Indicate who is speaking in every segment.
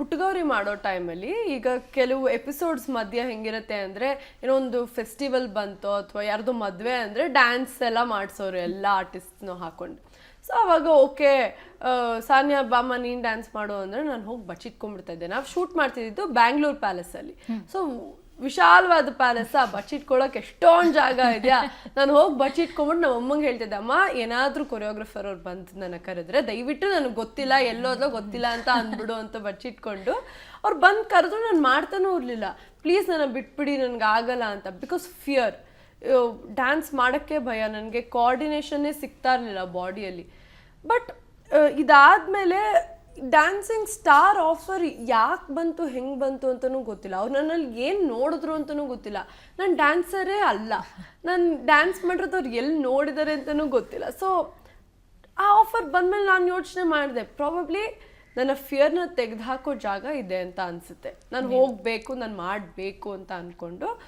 Speaker 1: ಪುಟ್ಟಗೌರಿ ಮಾಡೋ ಟೈಮಲ್ಲಿ ಈಗ ಕೆಲವು ಎಪಿಸೋಡ್ಸ್ ಮಧ್ಯ ಹೆಂಗಿರುತ್ತೆ ಅಂದರೆ ಏನೋ ಒಂದು ಫೆಸ್ಟಿವಲ್ ಬಂತೋ ಅಥವಾ ಯಾರ್ದು ಮದುವೆ ಅಂದರೆ ಡ್ಯಾನ್ಸ್ ಎಲ್ಲ ಮಾಡಿಸೋರು ಎಲ್ಲ ಆರ್ಟಿಸ್ಟ್ನೂ ಹಾಕೊಂಡು. ಸೊ ಅವಾಗ ಓಕೆ ಸಾನಿಯಾ ಬಾಮ ನೀನ್ ಡ್ಯಾನ್ಸ್ ಮಾಡು ಅಂದ್ರೆ ನಾನು ಹೋಗಿ ಬಚ್ಚಿಟ್ಕೊಂಡ್ಬಿಡ್ತಾ ಇದ್ದೆ. ನಾವು ಶೂಟ್ ಮಾಡ್ತಿದ್ದು ಬ್ಯಾಂಗ್ಳೂರ್ ಪ್ಯಾಲೇಸಲ್ಲಿ ಸೊ ವಿಶಾಲವಾದ ಪ್ಯಾಲೇಸ್ ಬಚ್ಚಿಟ್ಕೊಳಕ್ ಎಷ್ಟೊಂದು ಜಾಗ ಇದೆಯಾ? ನಾನು ಹೋಗಿ ಬಚ್ಚಿಟ್ಕೊಂಡ್ಬಿಟ್ಟು ನಮ್ಮ ಅಮ್ಮಂಗೆ ಹೇಳ್ತಿದ್ದೆ, ಅಮ್ಮ, ಏನಾದ್ರೂ ಕೊರಿಯೋಗ್ರಫರ್ ಅವ್ರು ಬಂದು ನನ್ನ ಕರೆದ್ರೆ ದಯವಿಟ್ಟು ನನಗೆ ಗೊತ್ತಿಲ್ಲ, ಎಲ್ಲೋದ್ಲೋ ಗೊತ್ತಿಲ್ಲ ಅಂತ ಅಂದ್ಬಿಡು ಅಂತ ಬಚ್ಚಿಟ್ಕೊಂಡು ಅವ್ರು ಬಂದು ಕರೆದ್ರು ನಾನು ಮಾಡ್ತಾನೂ ಇರಲಿಲ್ಲ. ಪ್ಲೀಸ್ ನನ್ನ ಬಿಟ್ಬಿಡಿ, ನನಗೆ ಆಗಲ್ಲ ಅಂತ. ಬಿಕಾಸ್ ಫಿಯರ್ ಡ್ಯಾನ್ಸ್ ಮಾಡೋಕ್ಕೆ ಭಯ. ನನಗೆ ಕೋಆರ್ಡಿನೇಷನ್ನೇ ಸಿಗ್ತಾ ಇರಲಿಲ್ಲ ಬಾಡಿಯಲ್ಲಿ ಬಟ್ ಇದಾದಮೇಲೆ ಡ್ಯಾನ್ಸಿಂಗ್ ಸ್ಟಾರ್ ಆಫರ್ ಯಾಕೆ ಬಂತು ಹೆಂಗೆ ಬಂತು ಅಂತಲೂ ಗೊತ್ತಿಲ್ಲ. ಅವ್ರು ನನ್ನಲ್ಲಿ ಏನು ನೋಡಿದ್ರು ಅಂತನೂ ಗೊತ್ತಿಲ್ಲ. ನಾನು ಡ್ಯಾನ್ಸರೇ ಅಲ್ಲ. ನಾನು ಡ್ಯಾನ್ಸ್ ಮಾಡಿರೋದು ಅವ್ರು ಎಲ್ಲಿ ನೋಡಿದ್ದಾರೆ ಅಂತಲೂ ಗೊತ್ತಿಲ್ಲ. ಸೊ ಆ ಆಫರ್ ಬಂದಮೇಲೆ ನಾನು ಯೋಚನೆ ಮಾಡಿದೆ ಪ್ರಾಬಬ್ಲಿ ನನ್ನ ಫಿಯರ್ನ ತೆಗೆದುಹಾಕೋ ಜಾಗ ಇದೆ ಅಂತ ಅನಿಸುತ್ತೆ. ನಾನು ಹೋಗಬೇಕು ನಾನು ಮಾಡಬೇಕು ಅಂತ ಅಂದ್ಕೊಂಡು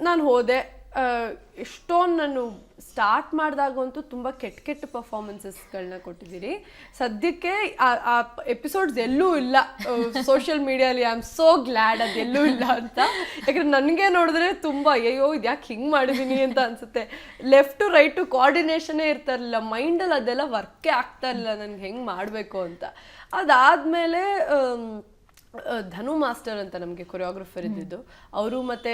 Speaker 1: ನಾನು ಹೋದೆ. ಎಷ್ಟೊಂದು ನಾನು ಸ್ಟಾರ್ಟ್ ಮಾಡಿದಾಗಂತೂ ತುಂಬ ಕೆಟ್ಟ ಕೆಟ್ಟ ಪರ್ಫಾರ್ಮೆನ್ಸಸ್ಗಳನ್ನ ಕೊಟ್ಟಿದ್ದೀರಿ. ಸದ್ಯಕ್ಕೆ ಆ- ಎಪಿಸೋಡ್ಸ್ ಎಲ್ಲೂ ಇಲ್ಲ. ಸೋಷಿಯಲ್ ಮೀಡಿಯಲ್ಲಿ ಐ ಆಮ್ ಸೋ ಗ್ಲ್ಯಾಡ್ ಅದು ಎಲ್ಲೂ ಇಲ್ಲ ಅಂತ. ಯಾಕಂದ್ರೆ ನನಗೆ ನೋಡಿದ್ರೆ ತುಂಬ, ಅಯ್ಯೋ ಇದು ಯಾಕೆ ಹಿಂಗೆ ಮಾಡಿದ್ದೀನಿ ಅಂತ ಅನಿಸುತ್ತೆ. ಲೆಫ್ಟ್ ಟು ರೈಟ್ ಟು ಕೋಆರ್ಡಿನೇಷನೇ ಇರ್ತಾ ಇರಲಿಲ್ಲ ಮೈಂಡಲ್ಲಿ ಅದೆಲ್ಲ ವರ್ಕೇ ಆಗ್ತಾ ಇರಲಿಲ್ಲ ನನಗೆ ಹೆಂಗೆ ಮಾಡಬೇಕು ಅಂತ. ಅದಾದಮೇಲೆ ಧನು ಮಾಸ್ಟರ್ ಅಂತ ನಮಗೆ ಕೊರಿಯೋಗ್ರಫರ್ ಇದ್ದಿದ್ದು. ಅವರು ಮತ್ತು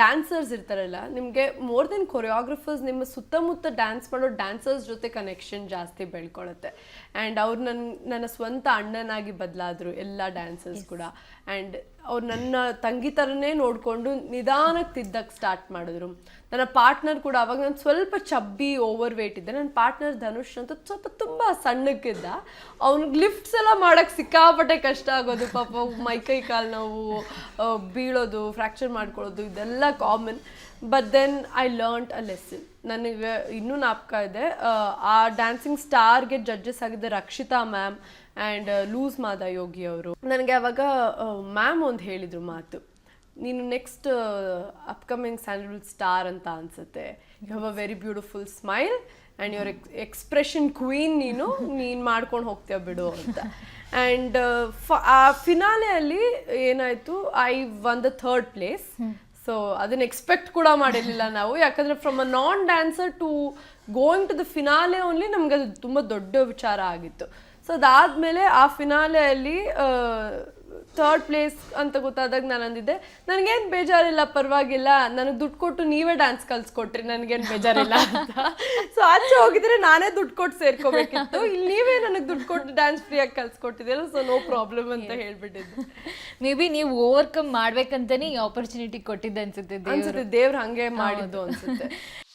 Speaker 1: ಡ್ಯಾನ್ಸರ್ಸ್ ಇರ್ತಾರಲ್ಲ ನಿಮಗೆ ಮೋರ್ ದೆನ್ ಕೊರಿಯೋಗ್ರಫರ್ಸ್ ನಿಮ್ಮ ಸುತ್ತಮುತ್ತ ಡ್ಯಾನ್ಸ್ ಮಾಡೋ ಡ್ಯಾನ್ಸರ್ಸ್ ಜೊತೆ ಕನೆಕ್ಷನ್ ಜಾಸ್ತಿ ಬೆಳ್ಕೊಳ್ಳುತ್ತೆ ಆ್ಯಂಡ್ ಅವ್ರು ನನ್ನ ನನ್ನ ಸ್ವಂತ ಅಣ್ಣನಾಗಿ ಬದಲಾದರು ಎಲ್ಲ ಡ್ಯಾನ್ಸರ್ಸ್ ಕೂಡ. ಆ್ಯಂಡ್ ಅವ್ರು ನನ್ನ ತಂಗಿ ಥರನೇ ನೋಡಿಕೊಂಡು ನಿಧಾನಕ್ಕೆ ತಿದ್ದಕ್ಕೆ ಸ್ಟಾರ್ಟ್ ಮಾಡಿದ್ರು. ನನ್ನ ಪಾರ್ಟ್ನರ್ ಕೂಡ ಅವಾಗ ನಾನು ಸ್ವಲ್ಪ ಚಬ್ಬಿ ಓವರ್ ವೇಟ್ ಇದ್ದೆ. ನನ್ನ ಪಾರ್ಟ್ನರ್ ಧನುಷ್ ಅಂತ ಸ್ವಲ್ಪ ತುಂಬ ಸಣ್ಣಕ್ಕಿದ್ದ. ಅವ್ನಿಗೆ ಲಿಫ್ಟ್ಸ್ ಎಲ್ಲ ಮಾಡೋಕ್ಕೆ ಸಿಕ್ಕಾಪಟ್ಟೆ ಕಷ್ಟ ಆಗೋದು. ಪಾಪ ಮೈ ಕೈ ಕಾಲು ನಾವು ಬೀಳೋದು ಫ್ರ್ಯಾಕ್ಚರ್ ಮಾಡ್ಕೊಳ್ಳೋದು, ಇದೆಲ್ಲ common but then I learnt a lesson ನನಗೆ ಇನ್ನೂ ನಾಪಕ ಇದೆ. ಆ, ಡ್ಯಾನ್ಸಿಂಗ್ ಸ್ಟಾರ್ಗೆ ಜಡ್ಜಸ್ ಆಗಿದ್ದ Rakshitha ma'am and loose Mada Yogi ಅವರು. ನನಗೆ ಅವಾಗ ಮ್ಯಾಮ್ ಒಂದು ಹೇಳಿದರು ಮಾತು. ನೀನು ನೆಕ್ಸ್ಟ್ ಅಪ್ಕಮಿಂಗ್ ಸ್ಯಾಂಡಲ್ವುಡ್ ಸ್ಟಾರ್ ಅಂತ ಅನ್ಸುತ್ತೆ. You have a very beautiful smile and your expression queen ನೀನು. ನೀನು ಮಾಡ್ಕೊಂಡು ಹೋಗ್ತೀಯ ಬಿಡು ಅಂತ. ಆ್ಯಂಡ್ ಆ ಫಿನಾಲೆಯಲ್ಲಿ ಏನಾಯಿತು? I won the third place so ಅದನ್ನ ಎಕ್ಸ್ಪೆಕ್ಟ್ ಕೂಡ ಮಾಡಿರಲಿಲ್ಲ ನಾವು. ಯಾಕಂದರೆ from a non dancer to going to the finale only ನಮ್ಗೆ ಅದು ತುಂಬ ದೊಡ್ಡ ವಿಚಾರ ಆಗಿತ್ತು. ಸೊ ಅದಾದಮೇಲೆ ಆ ಫಿನಾಲೆಯಲ್ಲಿ ಥರ್ಡ್ ಪ್ಲೇಸ್ ಅಂತ ಗೊತ್ತಾದಾಗ ನಾನು ಅಂದಿದ್ದೆ ನನಗೇನು ಬೇಜಾರಿಲ್ಲ ಪರವಾಗಿಲ್ಲ. ನನಗೆ ದುಡ್ಡು ಕೊಟ್ಟು ನೀವೇ ಡ್ಯಾನ್ಸ್ ಕಲ್ಸ್ಕೊಟ್ರಿ ನನಗೇನು ಬೇಜಾರಿಲ್ಲ ಅಂತ. ಸೊ ಆಚೆ ಹೋಗಿದ್ರೆ ನಾನೇ ದುಡ್ಡು ಕೊಟ್ಟು ಸೇರ್ಕೋಬೇಕಿತ್ತು. ಇಲ್ಲಿ ನೀವೇ ನನಗೆ ದುಡ್ಡು ಕೊಟ್ಟು ಡ್ಯಾನ್ಸ್ ಫ್ರೀಯಾಗಿ ಕಲ್ಸ್ಕೊಟ್ಟಿದ್ದೀರ ಸೊ ನೋ ಪ್ರಾಬ್ಲಮ್ ಅಂತ ಹೇಳ್ಬಿಟ್ಟಿದ್ದು.
Speaker 2: ಮೇ ಬಿ ನೀವು ಓವರ್ಕಮ್ ಮಾಡ್ಬೇಕಂತಾನೆ ಈ ಆಪರ್ಚುನಿಟಿ ಕೊಟ್ಟಿದ್ದೆ ಅನ್ಸುತ್ತೆ ದೇವ್ರು.
Speaker 1: ಅನ್ಸುತ್ತೆ ದೇವ್ರು ಹಂಗೆ ಮಾಡಿದ್ದು ಅನ್ಸುತ್ತೆ.